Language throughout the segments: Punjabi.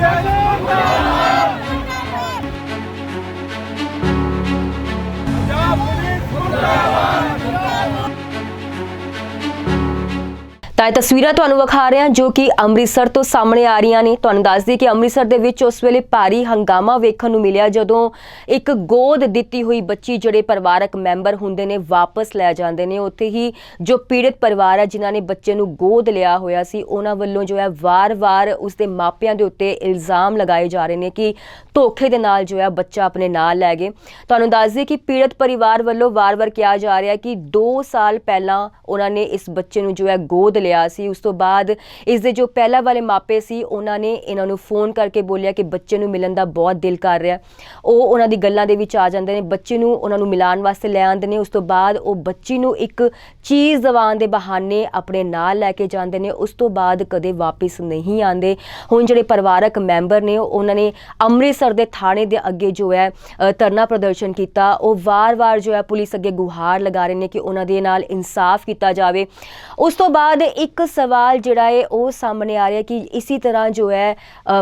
Yeah, yeah. ਤਾਂ ਇਹ ਤਸਵੀਰਾਂ ਤੁਹਾਨੂੰ ਵਿਖਾ ਰਹੇ ਹਾਂ ਜੋ ਕਿ ਅੰਮ੍ਰਿਤਸਰ ਤੋਂ ਸਾਹਮਣੇ ਆ ਰਹੀਆਂ ਨੇ। ਤੁਹਾਨੂੰ ਦੱਸ ਦਈਏ ਕਿ ਅੰਮ੍ਰਿਤਸਰ ਦੇ ਵਿੱਚ ਉਸ ਵੇਲੇ ਭਾਰੀ ਹੰਗਾਮਾ ਵੇਖਣ ਨੂੰ ਮਿਲਿਆ ਜਦੋਂ ਇੱਕ ਗੋਦ ਦਿੱਤੀ ਹੋਈ ਬੱਚੀ ਜਿਹੜੇ ਪਰਿਵਾਰਕ ਮੈਂਬਰ ਹੁੰਦੇ ਨੇ ਵਾਪਸ ਲੈ ਜਾਂਦੇ ਨੇ। ਉੱਥੇ ਹੀ ਜੋ ਪੀੜਿਤ ਪਰਿਵਾਰ ਹੈ ਜਿਨ੍ਹਾਂ ਨੇ ਬੱਚੇ ਨੂੰ ਗੋਦ ਲਿਆ ਹੋਇਆ ਸੀ, ਉਹਨਾਂ ਵੱਲੋਂ ਜੋ ਹੈ ਵਾਰ-ਵਾਰ ਉਸ ਦੇ ਮਾਪਿਆਂ ਦੇ ਉੱਤੇ ਇਲਜ਼ਾਮ ਲਗਾਏ ਜਾ ਰਹੇ ਨੇ ਕਿ ਧੋਖੇ ਦੇ ਨਾਲ ਜੋ ਹੈ ਬੱਚਾ ਆਪਣੇ ਨਾਲ ਲੈ ਗਏ। ਤੁਹਾਨੂੰ ਦੱਸ ਦਈਏ ਕਿ ਪੀੜਤ ਪਰਿਵਾਰ ਵੱਲੋਂ ਵਾਰ-ਵਾਰ ਕਿਹਾ ਜਾ ਰਿਹਾ ਕਿ 2 ਸਾਲ ਪਹਿਲਾਂ ਉਹਨਾਂ ਨੇ ਇਸ ਬੱਚੇ ਨੂੰ ਜੋ ਹੈ ਗੋਦ ਲਿਆ ਸੀ। ਉਸ ਤੋਂ ਬਾਅਦ ਇਸ ਦੇ ਜੋ ਪਹਿਲਾਂ ਵਾਲੇ ਮਾਪੇ ਸੀ, ਉਹਨਾਂ ਨੇ ਇਹਨਾਂ ਨੂੰ ਫੋਨ ਕਰਕੇ ਬੋਲਿਆ ਕਿ ਬੱਚੇ ਨੂੰ ਮਿਲਣ ਦਾ ਬਹੁਤ ਦਿਲ ਕਰ ਰਿਹਾ। ਉਹ ਉਹਨਾਂ ਦੀ ਗੱਲਾਂ ਦੇ ਵਿੱਚ ਆ ਜਾਂਦੇ ਨੇ, ਬੱਚੇ ਨੂੰ ਉਹਨਾਂ ਨੂੰ ਮਿਲਾਉਣ ਵਾਸਤੇ ਲੈ ਆਉਂਦੇ ਨੇ। ਉਸ ਤੋਂ ਬਾਅਦ ਉਹ ਬੱਚੀ ਨੂੰ ਇੱਕ ਚੀਜ਼ ਦਿਵਾਉਣ ਦੇ ਬਹਾਨੇ ਆਪਣੇ ਨਾਲ ਲੈ ਕੇ ਜਾਂਦੇ ਨੇ। ਉਸ ਤੋਂ ਬਾਅਦ ਕਦੇ ਵਾਪਸ ਨਹੀਂ ਆਉਂਦੇ। ਹੁਣ ਜਿਹੜੇ ਪਰਿਵਾਰਕ ਮੈਂਬਰ ਨੇ, ਉਹਨਾਂ ਨੇ ਅੰਮ੍ਰਿਤਸਰ ਦੇ ਥਾਣੇ ਦੇ ਅੱਗੇ ਜੋ ਹੈ ਧਰਨਾ ਪ੍ਰਦਰਸ਼ਨ ਕੀਤਾ। ਉਹ ਵਾਰ-ਵਾਰ ਜੋ ਹੈ ਪੁਲਿਸ ਅੱਗੇ ਗੁਹਾਰ ਲਗਾ ਰਹੇ ਨੇ ਕਿ ਉਹਨਾਂ ਦੇ ਨਾਲ ਇਨਸਾਫ ਕੀਤਾ ਜਾਵੇ। ਉਸ ਤੋਂ ਬਾਅਦ ਇੱਕ ਸਵਾਲ ਜਿਹੜਾ ਹੈ ਉਹ ਸਾਹਮਣੇ ਆ ਰਿਹਾ ਕਿ ਇਸੇ ਤਰ੍ਹਾਂ ਜੋ ਹੈ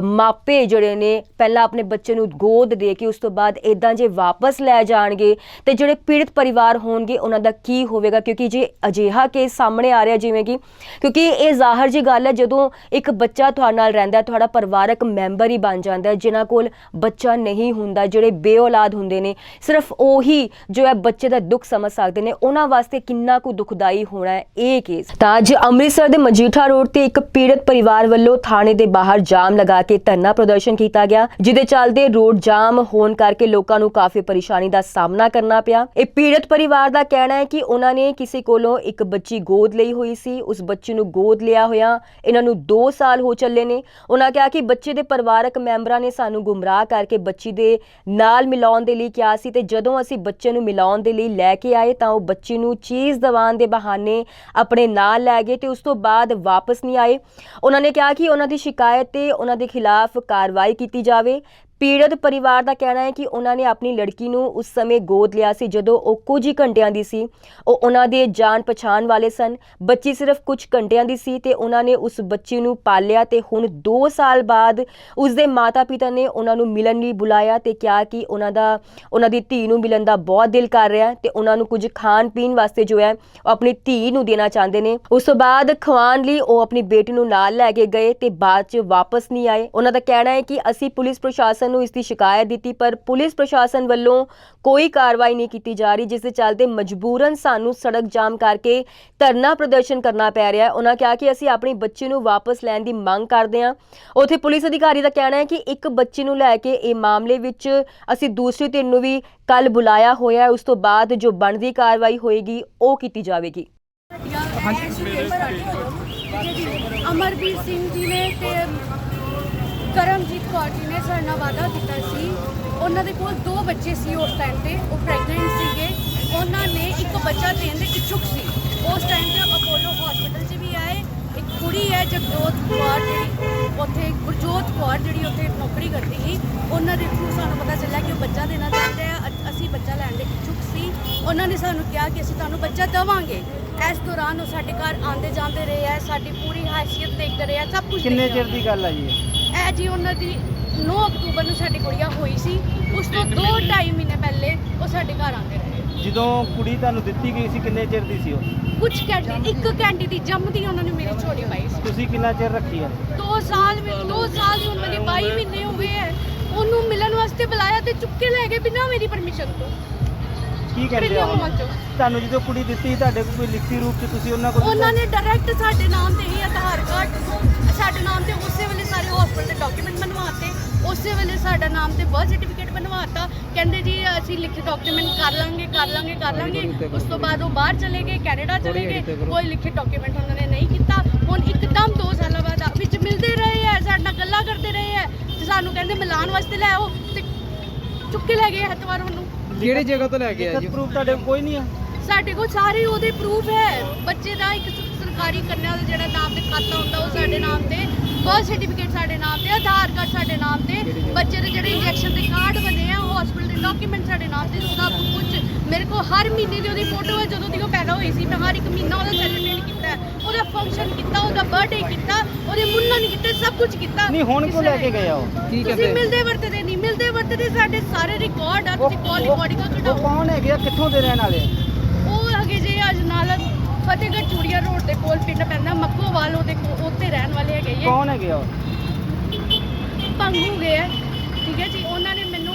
ਮਾਪੇ ਜਿਹੜੇ ਨੇ ਪਹਿਲਾਂ ਆਪਣੇ ਬੱਚੇ ਨੂੰ ਗੋਦ ਦੇ ਕੇ ਉਸ ਤੋਂ ਬਾਅਦ ਇਦਾਂ ਜੇ ਵਾਪਸ ਲੈ ਜਾਣਗੇ ਤੇ ਜਿਹੜੇ ਪੀੜਤ ਪਰਿਵਾਰ ਹੋਣਗੇ ਉਹਨਾਂ ਦਾ ਕੀ ਹੋਵੇਗਾ? ਕਿਉਂਕਿ ਜੇ ਅਜਿਹਾ ਕੇਸ ਸਾਹਮਣੇ ਆ ਰਿਹਾ ਜਿਵੇਂ ਕਿ, ਕਿਉਂਕਿ ਇਹ ਜ਼ਾਹਰ ਜੀ ਗੱਲ ਹੈ, ਜਦੋਂ ਇੱਕ ਬੱਚਾ ਤੁਹਾਡੇ ਨਾਲ ਰਹਿੰਦਾ, ਤੁਹਾਡਾ ਪਰਿਵਾਰਕ ਮੈਂਬਰ ਹੀ ਬਣ ਜਾਂਦਾ ਹੈ ਜਿਨ੍ਹਾਂ ਕੋਲ ਬੱਚਾ ਨਹੀਂ ਹੁੰਦਾ, ਜਿਹੜੇ ਬੇਔਲਾਦ ਹੁੰਦੇ ਨੇ, ਸਿਰਫ ਉਹੀ ਜੋ ਹੈ ਬੱਚੇ ਦਾ ਦੁੱਖ ਸਮਝ ਸਕਦੇ ਨੇ, ਉਹਨਾਂ ਵਾਸਤੇ ਕਿੰਨਾ ਕੁ ਦੁਖਦਾਈ ਹੋਣਾ ਹੈ ਇਹ ਕੇਸ? ਤਾਂ ਅੱਜ ਅੰਮ੍ਰਿਤਸਰ ਦੇ ਮਜੀਠਾ ਰੋਡ ਤੇ ਇੱਕ ਪੀੜਤ ਪਰਿਵਾਰ ਵੱਲੋਂ ਥਾਣੇ ਦੇ ਬਾਹਰ ਜਾਮ ਲਗਾ ਕੇ ਧਰਨਾ ਪ੍ਰਦਰਸ਼ਨ ਕੀਤਾ ਗਿਆ, ਜਿਹਦੇ ਚੱਲਦੇ ਰੋਡ ਜਾਮ ਹੋਣ ਕਰਕੇ ਲੋਕਾਂ ਨੂੰ ਕਾਫੀ ਪਰੇਸ਼ਾਨੀ ਦਾ ਸਾਹਮਣਾ ਕਰਨਾ ਪਿਆ। ਇਹ ਪੀੜਤ ਪਰਿਵਾਰ ਦਾ ਕਹਿਣਾ ਹੈ ਕਿ ਉਹਨਾਂ ਨੇ ਕਿਸੇ ਕੋਲੋਂ ਇੱਕ ਬੱਚੀ ਗੋਦ ਲਈ ਹੋਈ ਸੀ, ਉਸ ਬੱਚੀ ਨੂੰ ਗੋਦ ਲਿਆ ਹੋਇਆ, ਇਹਨਾਂ ਨੂੰ 2 ਸਾਲ ਹੋ ਚੱਲੇ ਨੇ। ਉਹਨਾਂ ਕਿਹਾ ਕਿ ਬੱਚੇ ਦੇ ਪਰਿਵਾਰਕ ਮੈਂਬਰਾਂ ਨੇ ਸਾਨੂੰ ਗੁੰਮਰਾਹ ਕਰਕੇ ਬੱਚੀ ਦੇ ਨਾਲ ਮਿਲਾਉਣ ਦੇ ਲਈ ਕਿਹਾ ਸੀ ਤੇ ਜਦੋਂ ਅਸੀਂ ਬੱਚੇ ਨੂੰ ਮਿਲਾਉਣ ਦੇ ਲਈ ਲੈ ਕੇ ਆਏ ਤਾਂ ਉਹ ਬੱਚੀ ਨੂੰ ਚੀਜ਼ ਦਿਵਾਉਣ ਦੇ ਬਹਾਨੇ ਆਪਣੇ ਨਾਲ ਲੈ ਗਏ ਤੇ ਉਸ ਉਸ ਤੋਂ ਬਾਅਦ ਵਾਪਸ ਨਹੀਂ ਆਏ। ਉਹਨਾਂ ਨੇ ਕਿਹਾ ਕਿ ਉਹਨਾਂ ਦੀ ਸ਼ਿਕਾਇਤ ਤੇ ਉਹਨਾਂ ਦੇ ਖਿਲਾਫ ਕਾਰਵਾਈ ਕੀਤੀ ਜਾਵੇ। ਪੀੜਤ ਪਰਿਵਾਰ ਦਾ ਕਹਿਣਾ ਹੈ ਕਿ ਉਹਨਾਂ ਨੇ ਆਪਣੀ ਲੜਕੀ ਨੂੰ ਉਸ ਸਮੇਂ ਗੋਦ ਲਿਆ ਸੀ, ਜਦੋਂ ਉਹ ਕੁਝ ਹੀ ਘੰਟਿਆਂ ਦੀ ਸੀ। ਉਹ ਉਹਨਾਂ ਦੇ ਜਾਣ ਪਛਾਣ ਵਾਲੇ ਸਨ। ਬੱਚੀ ਸਿਰਫ ਕੁਝ ਘੰਟਿਆਂ ਦੀ ਸੀ ਤੇ ਉਹਨਾਂ ਨੇ ਉਸ ਬੱਚੀ ਨੂੰ ਪਾਲਿਆ ਤੇ ਹੁਣ 2 ਸਾਲ ਬਾਅਦ ਉਸ ਦੇ ਮਾਤਾ-ਪਿਤਾ ਨੇ ਉਹਨਾਂ ਨੂੰ ਮਿਲਣ ਲਈ ਬੁਲਾਇਆ ਤੇ ਕਿਹਾ ਕਿ ਉਹਨਾਂ ਦਾ, ਉਹਨਾਂ ਦੀ ਧੀ ਨੂੰ ਮਿਲਣ ਦਾ ਬਹੁਤ ਦਿਲ ਕਰ ਰਿਹਾ ਹੈ ਤੇ ਉਹਨਾਂ ਨੂੰ ਕੁਝ ਖਾਣ ਪੀਣ ਵਾਸਤੇ ਜੋ ਹੈ, ਉਹ ਆਪਣੀ ਧੀ ਨੂੰ ਦੇਣਾ ਚਾਹੁੰਦੇ ਨੇ। ਉਸ ਤੋਂ ਬਾਅਦ ਖਵਾਉਣ ਲਈ ਉਹ ਆਪਣੀ ਬੇਟੀ ਨੂੰ ਨਾਲ ਲੈ ਕੇ ਗਏ ਤੇ ਬਾਅਦ 'ਚ ਵਾਪਸ ਨਹੀਂ ਆਏ। ਉਹਨਾਂ ਦਾ ਕਹਿਣਾ ਹੈ ਕਿ ਅਸੀਂ ਪੁਲਿਸ ਪ੍ਰਸ਼ਾਸਨ ਨੂੰ ਇਸ ਦੀ ਸ਼ਿਕਾਇਤ ਦਿੱਤੀ ਪਰ ਪੁਲਿਸ ਪ੍ਰਸ਼ਾਸਨ ਵੱਲੋਂ ਕੋਈ ਕਾਰਵਾਈ ਨਹੀਂ ਕੀਤੀ ਜਾ ਰਹੀ ਜਿਸ ਦੇ ਚੱਲਦੇ ਮਜਬੂਰਨ ਸਾਨੂੰ ਸੜਕ ਜਾਮ ਕਰਕੇ ਧਰਨਾ ਪ੍ਰਦਰਸ਼ਨ ਕਰਨਾ ਪੈ ਰਿਹਾ ਹੈ। ਉਹਨਾਂ ਕਿਹਾ ਕਿ ਅਸੀਂ ਆਪਣੀ ਬੱਚੀ ਨੂੰ ਵਾਪਸ ਲੈਣ ਦੀ ਮੰਗ ਕਰਦੇ ਹਾਂ। ਉਥੇ ਪੁਲਿਸ ਅਧਿਕਾਰੀ ਦਾ ਕਹਿਣਾ ਹੈ ਕਿ ਇੱਕ ਬੱਚੀ ਨੂੰ ਲੈ ਕੇ ਇਹ ਮਾਮਲੇ ਵਿੱਚ ਅਸੀਂ ਦੂਸਰੀ ਧਿਰ ਨੂੰ ਵੀ ਕੱਲ ਬੁਲਾਇਆ ਹੋਇਆ ਹੈ। ਉਸ ਤੋਂ ਬਾਅਦ ਜੋ ਬਣਦੀ ਕਾਰਵਾਈ ਹੋਏਗੀ ਉਹ ਕੀਤੀ ਜਾਵੇਗੀ। ਅਮਰਵੀਰ ਸਿੰਘ ਜੀ ਨੇ ਤੇ ਕਰਮਜੀਤ ਕੌਰ ਜੀ ਨੇ ਸਾਡੇ ਨਾਲ ਵਾਅਦਾ ਕੀਤਾ ਸੀ। ਉਹਨਾਂ ਦੇ ਕੋਲ ਦੋ ਬੱਚੇ ਸੀ ਉਸ ਟਾਈਮ ਤੇ ਉਹ ਪ੍ਰੈਗਨੈਂਟ ਸੀਗੇ। ਉਹਨਾਂ ਨੇ ਇੱਕ ਬੱਚਾ ਦੇਣ ਦੇ ਇੱਛੁਕ ਸੀ। ਉਸ ਟਾਈਮ ਤੇ ਅਪੋਲੋ ਹਸਪੀਟਲ 'ਚ ਵੀ ਆਏ। ਇੱਕ ਕੁੜੀ ਹੈ ਜਗਜੋਤ ਕੌਰ ਜਿਹੜੀ ਉੱਥੇ ਗੁਰਜੋਤ ਕੌਰ ਜਿਹੜੀ ਉੱਥੇ ਨੌਕਰੀ ਕਰਦੀ ਸੀ। ਉਹਨਾਂ ਦੇ ਥਰੂ ਸਾਨੂੰ ਪਤਾ ਚੱਲਿਆ ਕਿ ਉਹ ਬੱਚਾ ਦੇਣਾ ਚਾਹੁੰਦੇ ਆ। ਅਸੀਂ ਬੱਚਾ ਲੈਣ ਦੇ ਇੱਛੁਕ ਸੀ। ਉਹਨਾਂ ਨੇ ਸਾਨੂੰ ਕਿਹਾ ਕਿ ਅਸੀਂ ਤੁਹਾਨੂੰ ਬੱਚਾ ਦੇਵਾਂਗੇ। ਇਸ ਦੌਰਾਨ ਉਹ ਸਾਡੇ ਘਰ ਆਉਂਦੇ ਜਾਂਦੇ ਰਹੇ ਆ। ਸਾਡੀ ਪੂਰੀ ਹਾਈਸੀਅਤ ਦੇਖਦੇ ਰਹੇ ਆ। ਸਭ ਕੁਝ ਕਿੰਨੇ। ਚਿਰ ਦੀ ਗੱਲ ਆ ਜੀ ਇਹ ਜੀ ਉਹਨਾਂ ਦੀ 9 ਅਕਤੂਬਰ ਨੂੰ ਸਾਡੀ ਗੁੜੀਆ ਹੋਈ ਸੀ। ਉਸ ਤੋਂ 2.5 ਮਹੀਨੇ ਪਹਿਲੇ ਉਹ ਸਾਡੇ ਘਰ ਆਉਂਦੇ ਰਹੇ। ਜਦੋਂ ਕੁੜੀ ਤੁਹਾਨੂੰ ਦਿੱਤੀ ਗਈ ਸੀ ਕਿੰਨੇ ਚਿਰ ਦੀ ਸੀ ਉਹ? ਕੁਝ ਘੰਟੇ ਇੱਕ ਘੰਟੇ ਦੀ ਜੰਮਦੀ ਉਹਨਾਂ ਨੇ ਮੇਰੀ ਛੋੜੀ ਪਾਈ ਸੀ। ਤੁਸੀਂ ਕਿੰਨਾ ਚਿਰ ਰੱਖੀ ਆ? 2 ਸਾਲ ਵਿੱਚ 2 ਸਾਲ ਦੀ ਉਮਰ ਦੇ 22 ਮਹੀਨੇ ਹੋ ਗਏ ਹੈ। ਉਹਨੂੰ ਮਿਲਣ ਵਾਸਤੇ ਬੁਲਾਇਆ ਤੇ ਚੁੱਕ ਕੇ ਲੈ ਗਏ ਬਿਨਾਂ ਮੇਰੀ ਪਰਮਿਸ਼ਨ ਤੋਂ। ਕੀ ਕਹਿੰਦੇ? ਚੋਂ? ਤੁਹਾਨੂੰ ਜਦੋਂ ਕੁੜੀ ਦਿੱਤੀ ਤੁਹਾਡੇ ਕੋਲ ਕੋਈ ਲਿਖਤੀ ਰੂਪ ਚ ਤੁਸੀਂ ਉਹਨਾਂ ਕੋਲ ਉਹਨਾਂ ਨੇ ਡਾਇਰੈਕਟ ਸਾਡੇ ਨਾਮ ਤੇ ਹੀ ਆਧਾਰ ਕਾਰਡ ਸਾਡੇ ਨਾਮ ਤੇ ਉਸੇ ਵੇਲੇ ਸਾਰੇ ਹਸਪੀਟਲ ਦੇ ਡਾਕੂਮੈਂਟ ਬਣਵਾਤੇ ਉਸੇ ਵੇਲੇ ਸਾਡਾ ਨਾਮ ਤੇ ਬਰਥ ਸਰਟੀਫਿਕੇਟ ਬਣਵਾਤਾ। ਕਹਿੰਦੇ ਜੀ ਅਸੀਂ ਲਿਖੇ ਡਾਕੂਮੈਂਟ ਕਰ ਲਾਂਗੇ ਕਰ ਲਾਂਗੇ ਕਰ ਲਾਂਗੇ। ਉਸ ਤੋਂ ਬਾਅਦ ਉਹ ਬਾਹਰ ਚਲੇ ਗਏ ਕੈਨੇਡਾ ਚਲੇ ਗਏ। ਕੋਈ ਲਿਖੇ ਡਾਕੂਮੈਂਟ ਉਹਨਾਂ ਨੇ ਨਹੀਂ ਕੀਤਾ। ਹੁਣ ਇੱਕਦਮ 2 ਸਾਲਾਂ ਬਾਅਦ ਆ- ਵਿੱਚ ਮਿਲਦੇ ਰਹੇ ਹੈ ਸਾਡੇ ਨਾਲ ਗੱਲਾਂ ਕਰਦੇ ਰਹੇ ਹੈ ਤੇ ਸਾਨੂੰ ਕਹਿੰਦੇ ਮਿਲਾਨ ਵਾਸਤੇ ਲੈ ਆਓ। ਤੇ ਚੁੱਕ ਕੇ ਲੈ ਗਏ ਐਤਵਾਰ ਉਹਨੂੰ। ਕਿਹੜੀ ਜਗ੍ਹਾ ਤੋਂ ਲੈ ਕੇ ਆਏ ਜੀ? ਪ੍ਰੂਫ ਤੁਹਾਡੇ ਕੋਈ ਨਹੀਂ ਆ। ਸਾਡੇ ਕੋਲ ਸਾਰੇ ਉਹਦੇ ਪ੍ਰੂਫ ਹੈ। ਬੱਚੇ ਦਾ ਇੱਕ ਸਰਕਾਰੀ ਕੰਨਿਆ ਦਾ ਜਿਹੜਾ ਨਾਮ ਤੇ ਖਾਤਾ ਹੁੰਦਾ ਉਹ ਸਾਡੇ ਨਾਮ ਤੇ ਬਰਥ ਸਰਟੀਫਿਕੇਟ ਸਾਡੇ ਨਾਮ ਤੇ ਆਧਾਰ ਕਾਰਡ ਸਾਡੇ ਨਾਮ ਤੇ ਬੱਚੇ ਦੇ ਜਿਹੜੇ ਇੰਜੈਕਸ਼ਨ ਦੇ ਕਾਰਡ ਬਣੇ ਆ ਹਸਪੀਟਲ ਦੇ ਡਾਕੂਮੈਂਟ ਸਾਡੇ ਨਾਮ ਤੇ ਸਭ ਕੁਝ ਮੇਰੇ ਕੋਲ ਹਰ ਮਹੀਨੇ ਦੀ ਉਹਦੀ ਫੋਟੋ ਹੈ ਜਦੋਂ ਦੀ ਉਹ ਪੈਦਾ ਹੋਈ ਸੀ ਮੈਂ ਹਰ ਇੱਕ ਮਹੀਨਾ ਉਹਦਾ ਸੈਲੀਬ੍ਰੇਟ ਕੀਤਾ ਹੈ। ਉਹਦਾ ਫੰਕਸ਼ਨ ਕੀਤਾ ਉਹਦਾ ਬਰਥਡੇ ਕੀਤਾ ਉਹਦੇ ਮੁੰਨਨ ਕੀਤੇ ਸਭ ਕੁਝ ਕੀਤਾ ਨਹੀਂ ਹੁਣ ਕਿਉਂ ਲੈ ਕੇ ਗਏ ਉਹ ਕੀ ਤੁਸੀਂ ਕਹਿੰਦੇ ਮਿਲਦੇ ਵਰਤਦੇ ਨਹੀਂ ਮਿਲਦੇ ਵਰਤਦੇ ਸਾਡੇ ਸਾਰੇ ਰਿਕਾਰਡ ਆ ਤੁਸੀਂ ਕਾਲ ਰਿਕਾਰਡਿੰਗ ਕਢਾਓ ਕੌਣ ਹੈਗੇ ਆ ਕਿੱਥੋਂ ਦੇ ਰਹਿਣ ਵਾਲੇ? ਉਹ ਹੈਗੇ ਜੇ ਅਜਨਾਲਾ ਫਤਿਹਗੜ੍ਹ ਚੂੜੀਆ ਰੋਡ ਦੇ ਕੋਲ ਪਿੰਡ ਪੈਂਦਾ ਮੱਕੋਵਾਲ ਉਹਦੇ ਕੋਲ ਉੱਥੇ ਰਹਿਣ ਵਾਲੇ ਹੈਗੇ ਇਹ ਕੌਣ ਹੈਗੇ ਆ ਉਹ? ਭੰਗੂ ਗਏ ਹੈ ਠੀਕ ਹੈ ਜੀ। ਉਹਨਾਂ ਨੇ ਮੈਨੂੰ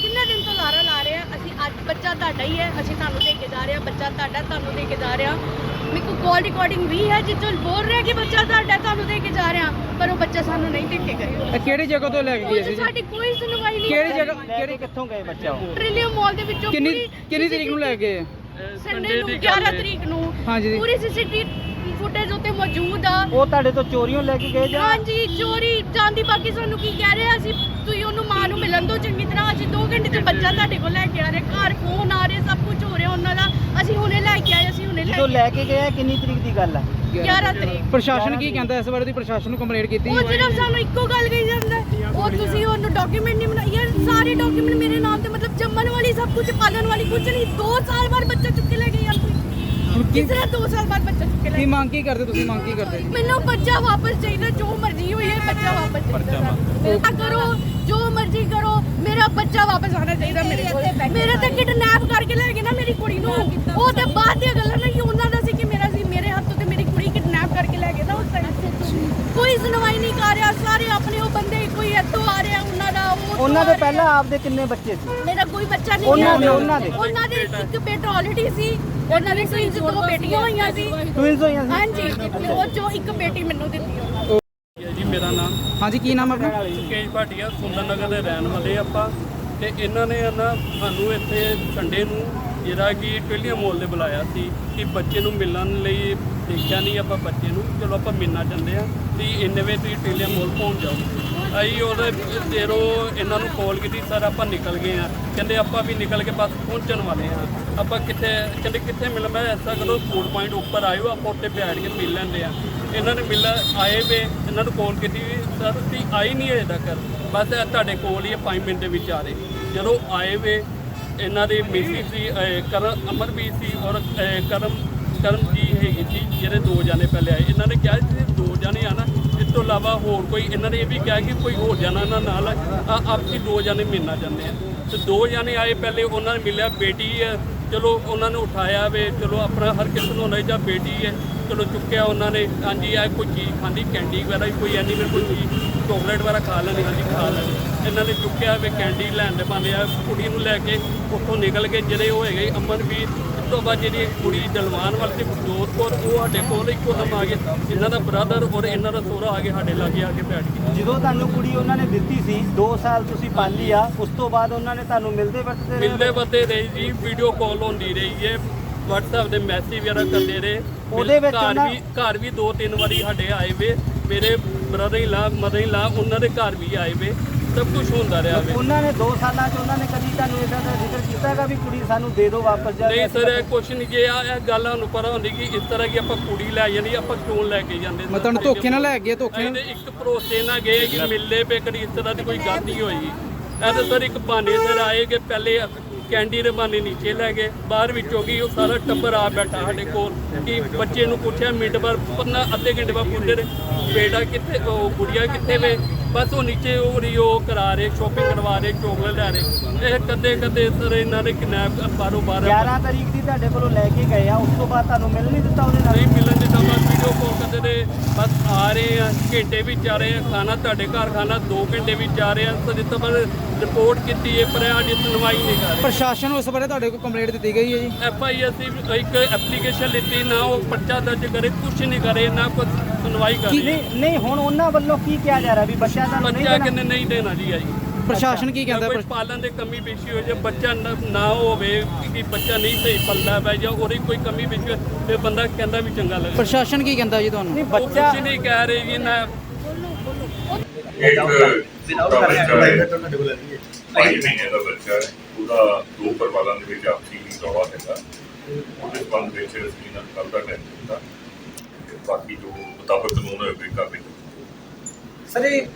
ਕਿੰਨੇ ਦਿਨ ਤੋਂ ਲਾਰਾ ਲਾ ਰਹੇ ਆ ਅਸੀਂ ਅੱਜ ਬੱਚਾ ਤੁਹਾਡਾ ਹੀ ਹੈ ਅਸੀਂ ਤੁਹਾਨੂੰ ਦੇ ਕੇ ਜਾ ਰਹੇ ਬੱਚਾ ਤੁਹਾਡਾ ਤੁਹਾਨੂੰ ਦੇ ਕੇ ਜਾ ਰਹੇ ਮੇਰੇ ਕੋਲ ਕਾਲ ਰਿਕਾਰਡਿੰਗ ਵੀ ਹੈ ਜਿੱਥੋਂ ਬੋਲ ਰਿਹਾ ਕਿ ਬੱਚਾ ਤੁਹਾਡਾ ਤੁਹਾਨੂੰ ਦੇ ਕੇ ਜਾ ਰਹੇ ਪਰ ਉਹ ਬੱਚਾ ਸਾਨੂੰ ਨਹੀਂ ਦੇ ਕੇ ਗਏ। ਇਹ ਕਿਹੜੀ ਜਗ੍ਹਾ ਤੋਂ ਲੈ ਕੇ ਗਏ ਸੀ ਜੀ? ਸਾਡੀ ਕੋਈ ਸੁਣਵਾਈ ਨਹੀਂ ਕਿਹੜੀ। ਜਗ੍ਹਾ ਲੈ ਕੇ ਕਿੱਥੋਂ ਗਏ ਬੱਚਾ ਉਹ? ਟ੍ਰਿਲੀਅਮ ਮਾਲ ਦੇ ਵਿੱਚੋਂ ਕਿੰਨੀ ਪੂਰੀ ਕਿੰਨੀ ਤਰੀਕ ਨੂੰ ਲੈ ਕੇ ਗਏ? ਸੰਡੇ ਨੂੰ 11 ਤਰੀਕ ਨੂੰ ਹਾਂਜੀ। ਜੀ। ਪੂਰੀ ਸੀਸੀਟੀਵੀ ਫੁਟੇਜ ਉੱਤੇ ਮੌਜੂਦ ਆ। ਉਹ ਤੁਹਾਡੇ ਤੋਂ ਚੋਰੀਆਂ ਲੈ ਕੇ ਗਏ ਜਾਂ? ਹਾਂਜੀ ਚੋਰੀ ਜਾਂਦੀ ਬਾਕੀ ਸਾਨੂੰ ਕੀ ਕਹਿ ਰਹੇ ਆ ਅਸੀਂ ਤੁਸੀਂ ਉਹਨੂੰ ਮਾਂ ਨੂੰ ਮਿਲਣ ਦੋ ਚੰਗੀ ਤਰ੍ਹਾਂ। ਅਸੀਂ 2 ਘੰਟੇ ਚ ਬੱਚਾ ਤੁਹਾਡੇ ਕੋਲ ਲੈ ਕੇ ਆ ਰਹੇ ਘਰ ਫੋਨ ਆ ਰਹੇ ਸਭ ਕੁਝ ਹੋ ਰਿਹਾ ਉਹਨਾਂ ਦਾ। ਅਸੀਂ ਹੁਣੇ ਅਸੀਂ ਲੈ ਜਦੋਂ ਲੈ ਕੇ ਗਏ ਕਿੰਨੀ ਤਰੀਕ ਦੀ ਗੱਲ ਆ? 11 ਤਰੀਕ। ਪ੍ਰਸ਼ਾਸਨ ਕੀ ਕਹਿੰਦਾ ਇਸ ਬਾਰੇ ਦੀ ਪ੍ਰਸ਼ਾਸਨ ਨੂੰ ਕੰਪਲੇਂਟ ਕੀਤੀ? ਉਹ ਸਿਰਫ ਸਾਨੂੰ ਇੱਕੋ ਗੱਲ ਕਹੀ ਜਾਂਦਾ ਹੈ, ਉਹ ਤੁਸੀਂ ਉਹਨੂੰ ਡਾਕੂਮੈਂਟ ਨਹੀਂ ਬਣਾਈ। ਯਾਰ ਸਾਰੇ ਡਾਕੂਮੈਂਟ ਮੇਰੇ ਨਾਮ ਤੇ ਮਤਲਬ ਜੰਮਣ ਵਾਲੀ ਸਭ ਕੁਝ ਪਾਲਣ ਵਾਲੀ ਕੁਝ ਨਹੀਂ। 2 ਸਾਲ ਬਾਅਦ ਬੱਚਾ ਚੁੱਕ ਕੇ ਲੈ ਕਿਸ ਤਰ੍ਹਾਂ 2 ਸਾਲ ਬਾਅਦ ਬੱਚਾ ਚੁੱਕ ਕੇ ਲੈ ਕੀ ਗਏ ਮੰਗ ਕੀ ਕਰਦੇ ਤੁਸੀਂ? ਮੰਗ ਕੀ ਕਰਦੇ ਜੀ ਮੈਨੂੰ ਬੱਚਾ ਵਾਪਸ ਚਾਹੀਦਾ ਜੋ ਮਰਜ਼ੀ ਹੋਈ ਹੈ ਬੱਚਾ ਵਾਪਸ ਚਾਹੀਦਾ। ਸਾਨੂੰ। ਕਰੋ ਜੋ ਮਰਜ਼ੀ ਕਰੋ ਮੇਰਾ ਬੱਚਾ ਵਾਪਸ ਆਣਾ ਚਾਹੀਦਾ ਮੇਰੇ ਕੋਲ। ਮੇਰੇ ਤੇ ਕਿਡਨੈਪ ਕਰਕੇ ਲੈ ਗਏ ਨਾ ਮੇਰੀ ਕੁੜੀ ਨੂੰ। ਉਹ ਤੇ ਬਾਅਦ ਦੀਆਂ ਗੱਲਾਂ ਨਹੀਂ ਉਹਨਾਂ ਦਾ ਸੀ ਕਿ ਮੇਰਾ ਸੀ ਮੇਰੇ ਹੱਥੋਂ ਤੇ ਮੇਰੀ ਕੁੜੀ ਕਿਡਨੈਪ ਕਰਕੇ ਲੈ ਗਏ ਨਾ ਉਸ ਟਾਈਮ ਕੋਈ ਸੁਣਵਾਈ ਨਹੀਂ ਕਰ ਰਿਹਾ ਸਾਰੇ ਆਪਣੇ ਉਹ ਬੰਦੇ ਕੋਈ ਇੱਥੋਂ ਆ ਰਿਹਾ ਉਹਨਾਂ ਦਾ ਉਹ ਉਹਨਾਂ ਦੇ। ਪਹਿਲਾਂ ਆਪਦੇ ਕਿੰਨੇ ਬੱਚੇ ਸੀ? ਮੇਰਾ ਕੋਈ ਬੱਚਾ ਨਹੀਂ ਉਹਨਾਂ। ਦੇ- ਉਹਨਾਂ ਦੇ। ਉਹਨਾਂ ਦੇ ਇੱਕ ਬੇਟਾ ਆਲਰੇਡੀ ਸੀ ਉਹਨਾਂ ਦੇ twins ਦੋ ਬੇਟੀਆਂ ਹੋਈਆਂ ਸੀ। ਟਵਿੰਸ ਹੋਈਆਂ ਸੀ। ਹਾਂਜੀ ਉਹ ਚੋਂ ਇੱਕ ਬੇਟੀ ਮੈਨੂੰ ਦਿੱਤੀ ਉਹਨਾਂ ਨੇ। ਹੈ ਜੀ ਮੇਰਾ ਨਾਮ ਹਾਂਜੀ ਕੀ ਨਾਮ ਆਪਣਾ? ਸੁਕੇਸ਼ ਭਾਟੀਆ ਸੁੰਦਰ ਨਗਰ ਦੇ ਰਹਿਣ ਵਾਲੇ ਆਪਾਂ। ਤੇ ਇਹਨਾਂ ਨੇ ਨਾ ਸਾਨੂੰ ਇੱਥੇ ਸੰਡੇ ਨੂੰ ਜਿਹੜਾ ਕਿ ਟਿਲੀਆ ਮੋਲ ਦੇ ਬੁਲਾਇਆ ਸੀ ਕਿ ਬੱਚੇ ਨੂੰ ਮਿਲਣ ਲਈ ਦੇਖਿਆ ਨਹੀਂ ਆਪਾਂ ਬੱਚੇ ਨੂੰ। ਚਲੋ ਆਪਾਂ ਮਿਲਣਾ ਚਾਹੁੰਦੇ ਆ ਤੇ ਇੰਨੇ ਵੇ ਤੁਸੀਂ ਟਿਲੀਆ ਮੋਲ ਪਹੁੰਚ ਜਾਓ। ਅਸੀਂ ਉਹਦੇ ਦੇਰੋ ਇਹਨਾਂ ਨੂੰ ਕਾਲ ਕੀਤੀ, ਸਰ, ਆਪਾਂ ਨਿਕਲ ਗਏ ਆ ਕਹਿੰਦੇ, ਆਪਾਂ ਵੀ ਨਿਕਲ ਕੇ ਬਸ ਪਹੁੰਚਣ ਵਾਲੇ ਆ ਆਪਾਂ ਕਿੱਥੇ ਕਹਿੰਦੇ, ਕਿੱਥੇ ਮਿਲ ਮੈਂ ਐਸਾ ਕਰੋ ਫੂਡ ਪੁਆਇੰਟ ਉੱਪਰ ਆਇਓ, ਆਪਾਂ ਉੱਥੇ ਬੈਠ ਕੇ ਮਿਲ ਲੈਂਦੇ ਆ ਇਹਨਾਂ ਨੇ ਮਿਲ ਆਏ ਵੇ, ਇਹਨਾਂ ਨੂੰ ਕਾਲ ਕੀਤੀ ਵੀ ਸਰ, ਤੁਸੀਂ ਆਈ ਨਹੀਂ ਅਜੇ ਤੱਕ। ਬਸ ਤੁਹਾਡੇ ਕੋਲ ਹੀ 5 ਮਿੰਟ ਦੇ ਵਿੱਚ ਆ ਰਹੇ। ਜਦੋਂ ਆਏ ਵੇ ਇਹਨਾਂ ਦੇ ਮਿਸੀ ਸੀ ਅਹ, ਕਰਨ ਅਮਰਵੀਰ ਸੀ ਔਰ ਕਰਮ ਕਰਮ ਜੀ ਹੈਗੀ ਸੀ ਜਿਹੜੇ ਦੋ ਜਾਣੇ ਪਹਿਲੇ ਆਏ। ਇਹਨਾਂ ਨੇ ਕਿਹਾ ਸੀ ਦੋ ਜਣੇ ਆ ਨਾ ਇਸ ਤੋਂ ਇਲਾਵਾ ਹੋਰ ਕੋਈ ਇਹਨਾਂ ਨੇ ਇਹ ਵੀ ਕਿਹਾ ਕਿ ਕੋਈ ਹੋਰ ਜਾਣਾ ਇਹਨਾਂ ਨਾਲ ਆਪਸੀ ਦੋ ਜਾਣੇ ਮਿਲਣਾ ਚਾਹੁੰਦੇ ਆ। ਤੇ ਦੋ ਜਾਣੇ ਆਏ ਪਹਿਲੇ ਉਹਨਾਂ ਨੇ ਮਿਲਿਆ ਬੇਟੀ ਹੈ ਚਲੋ ਉਹਨਾਂ ਨੂੰ ਉਠਾਇਆ ਵੇ ਚਲੋ ਆਪਣਾ ਹਰ ਕਿਸੇ ਨੂੰ ਹੁੰਦਾ ਜਾਂ ਬੇਟੀ ਹੈ ਚਲੋ ਚੁੱਕਿਆ ਉਹਨਾਂ ਨੇ ਹਾਂਜੀ ਇਹ ਕੋਈ ਚੀਜ਼ ਖਾਂਦੀ ਕੈਂਡੀ ਵਗੈਰਾ ਵੀ ਕੋਈ ਐਨੀਮਲ ਕੋਈ ਚੀਜ਼ ਚੋਕਲੇਟ ਵਗੈਰਾ ਖਾ ਲੈਣੀ ਹਾਂਜੀ ਖਾ ਲੈਣੀ ਇਹਨਾਂ ਨੇ ਚੁੱਕਿਆ ਵੇ ਕੈਂਡੀ ਲੈਣ ਦੇ ਬੰਦੇ ਆ ਕੁੜੀ ਨੂੰ ਲੈ ਕੇ ਉੱਥੋਂ ਨਿਕਲ ਕੇ ਜਿਹੜੇ ਉਹ ਹੈਗੇ ਅਮਨਵੀਰ ਇਸ ਤੋਂ ਬਾਅਦ ਜਿਹੜੀ ਕੁੜੀ ਦਲਵਾਨ ਵਾਲੀ ਗੁਰਜੋਤ ਕੌਰ ਉਹ ਸਾਡੇ ਕੋਲ ਇੱਕੋ ਦਮ ਆ ਗਏ। ਇਹਨਾਂ ਦਾ ਬ੍ਰਦਰ ਔਰ ਇਹਨਾਂ ਦਾ ਸੋਹਰਾ ਆ ਕੇ ਸਾਡੇ ਲਾਗੇ ਆ ਕੇ ਬੈਠ ਗਏ। ਜਦੋਂ ਤੁਹਾਨੂੰ ਕੁੜੀ ਉਹਨਾਂ ਨੇ ਦਿੱਤੀ ਸੀ 2 ਸਾਲ ਤੁਸੀਂ ਪਾਲੀ ਆ ਉਸ ਤੋਂ ਬਾਅਦ ਉਹਨਾਂ ਨੇ ਤੁਹਾਨੂੰ ਮਿਲਦੇ ਵਰਤਦੇ ਰਹੇ? ਮਿਲਦੇ ਬੰਦੇ ਰਹੀ ਜੀ ਵੀਡੀਓ ਕਾਲ ਹੁੰਦੀ ਰਹੀ ਹੈ WhatsApp ਦੇ ਮੈਸੇਜ ਵਗੈਰਾ ਕਰਦੇ ਰਹੇ। ਉਹਦੇ ਵਿੱਚ ਘਰ ਵੀ ਘਰ ਵੀ ਦੋ ਤਿੰਨ ਵਾਰੀ ਸਾਡੇ ਆਏ ਵੇ ਮੇਰੇ brother in law mother in ਲਾ ਉਹਨਾਂ ਦੇ ਘਰ ਵੀ ਆਏ ਵੇ। ਸਭ ਕੁਝ ਹੁੰਦਾ ਰਿਹਾ ਵੇ। ਉਹਨਾਂ ਨੇ 2 ਸਾਲਾਂ 'ਚ ਉਹਨਾਂ ਨੇ ਕਦੀ ਤੁਹਾਨੂੰ ਇਹਦਾ ਦਾ ਜ਼ਿਕਰ ਕੀਤਾ ਹੈਗਾ ਵੀ ਕੁੜੀ ਸਾਨੂੰ ਦੇ ਦਿਓ ਵਾਪਸ ਜਾ ਨਹੀਂ ਸਰ ਇਹ ਕੁਛ ਨਹੀਂ ਜੇ ਆ ਇਹ ਗੱਲ ਸਾਨੂੰ ਪਤਾ ਹੁੰਦੀ ਕਿ ਇਸ ਤਰ੍ਹਾਂ ਕਿ ਆਪਾਂ ਕੁੜੀ ਲੈ ਜਾਂਦੀ ਆਪਾਂ ਕਿਉਂ ਲੈ ਕੇ ਜਾਂਦੇ? ਮੈਂ ਤੁਹਾਨੂੰ ਧੋਖੇ ਨਾਲ ਲੈ ਗਏ ਧੋਖੇ ਨਾਲ। ਇੱਕ ਭਰੋਸੇ ਨਾਲ ਗਏ ਕਿ ਮਿਲਦੇ ਪਏ ਕਦੀ ਇਸ ਤਰ੍ਹਾਂ ਦੀ ਕੋਈ ਗੱਲ ਨਹੀਂ ਹੋਈ। ਇਹ ਤਾਂ ਸਰ ਇੱਕ ਬਹਾਨੇ ਸਰ ਆਏ ਕਿ ਪਹਿਲੇ ਕੈਂਡੀ ਦੇ ਬਹਾਨੇ ਨੀਚੇ ਲੈ ਗਏ। ਬਾਹਰ ਵਿੱਚੋਂ ਗਈ ਉਹ ਸਾਰਾ ਟੱਬਰ ਆ ਬੈਠਾ ਸਾਡੇ ਕੋਲ ਕਿ ਬੱਚੇ ਨੂੰ ਪੁੱਛਿਆ, ਮਿੰਟ ਬਾਅਦ ਪੰਨਾ ਅੱਧੇ ਘੰਟੇ ਬਾਅਦ ਪੁੱਛਦੇ ਰਹੇ ਬੇਟਾ ਕਿੱਥੇ, ਉਹ ਗੁੜੀਆ ਕਿੱਥੇ ਵੇ? ਬਸ ਉਹ ਨੀਚੇ ਉਹ ਰਹੀ ਉਹ ਕਰਾ ਰਹੇ ਸ਼ੋਪਿੰਗ ਕਰਵਾ ਰਹੇ, ਚੋਕਲੇਟ ਲੈ ਰਹੇ। ਇਹ ਕਦੇ ਕਦੇ ਸਰ ਇਹਨਾਂ ਨੇ ਕਿਡਨੈਪ ਬਾਰੋ ਬਾਰ 11 ਤਰੀਕ ਦੀ ਤੁਹਾਡੇ ਕੋਲੋਂ ਲੈ ਕੇ ਗਏ ਆ ਉਸ ਤੋਂ ਬਾਅਦ ਤੁਹਾਨੂੰ ਮਿਲ ਨਹੀਂ ਦਿੱਤਾ ਉਹਦੇ ਨਾਲ? ਨਹੀਂ ਮਿਲਣ ਦੇ ਤਾਂ ਬਸ ਵੀਡੀਓ ਕਾਲ ਕਰਦੇ ਨੇ ਬਸ ਆ ਰਹੇ ਆ ਘੰਟੇ ਵਿੱਚ ਆ ਰਹੇ ਆ ਖਾਣਾ ਤੁਹਾਡੇ ਘਰ ਖਾਣਾ 2 ਘੰਟੇ ਵਿੱਚ ਆ ਰਹੇ ਆ ਤਾਂ ਜਿੱਥੇ ਪਰ ਰਿਪੋਰਟ ਕੀਤੀ ਹੈ ਪਰ ਅੱਜ ਸੁਣਵਾਈ ਨਹੀਂ ਕਰ ਰਹੇ। ਪ੍ਰਸ਼ਾਸਨ ਨੂੰ ਇਸ ਬਾਰੇ ਤੁਹਾਡੇ ਕੋਲ ਕੰਪਲੇਂਟ ਦਿੱਤੀ ਗਈ ਹੈ ਜੀ? ਐਫ ਆਈ ਅਸੀਂ ਇੱਕ ਐਪਲੀਕੇਸ਼ਨ ਲਿੱਤੀ ਨਾ ਉਹ ਪਰਚਾ ਦਰਜ ਕਰੇ ਕੁਝ ਨਹੀਂ ਕਰੇ ਨਾ ਕੁਝ ਸੁਣਵਾਈ ਕਰੇ ਨਹੀਂ ਨਹੀਂ ਹੁਣ ਉਹਨਾਂ ਵੱਲੋਂ ਕੀ ਕਿਹਾ ਜਾ ਰਿਹਾ ਵੀ ਬੱਚਾ ਤੁਹਾਨੂੰ ਨਹੀਂ ਬੱਚਾ ਦੇਣਾ? ਕਿੰਨੇ ਨਹੀਂ ਦੇਣਾ ਜੀ ਆਈ। ਪ੍ਰਸ਼ਾਸਨ ਕੀ ਕਹਿੰਦਾ? ਕੋਈ ਪਾਲਣ ਦੇ ਕਮੀ ਪੇਸ਼ੀ ਹੋ ਜੇ ਬੱਚਾ ਨਾ ਹੋਵੇ ਕਿ ਬੱਚਾ ਨਹੀਂ ਸਹੀ ਪਲਦਾ ਪੈ ਜਾਂ ਉਹਦੀ ਕੋਈ ਕਮੀ ਪੇਸ਼ੀ ਹੋਵੇ ਤੇ ਬੰਦਾ ਕਹਿੰਦਾ ਵੀ ਚੰਗਾ ਲੱਗਦਾ। ਪ੍ਰਸ਼ਾਸਨ ਕੀ ਕਹਿੰਦਾ ਜੀ ਤੁਹਾਨੂੰ? ਬੱਚਾ ਕੁਝ ਨਹੀਂ ਕਹਿ ਰਹੇ ਜੀ ਨਾ। ਇੱਕ ਢਾਈ ਮਹੀਨੇ ਦਾ ਬੱਚਾ ਉਹਦਾ ਦੋ ਪਰਿਵਾਰਾਂ ਦੇ ਵਿੱਚ ਆਪਸੀ ਰੌਲਾ ਹੈਗਾ। ਉਹਦੇ ਸੰਬੰਧ ਵਿੱਚ ਅਸੀਂ ਨਾਲ ਕੱਲ੍ਹ ਦਾ ਟਾਈਮ ਦਿੱਤਾ। ਤੇ ਬਾਕੀ ਜੋ ਮੁਤਾਬਕ ਕਾਨੂੰਨ ਹੋਏ ਕੋਈ ਕਾਰਵਾਈ ਸਰ ਇਹ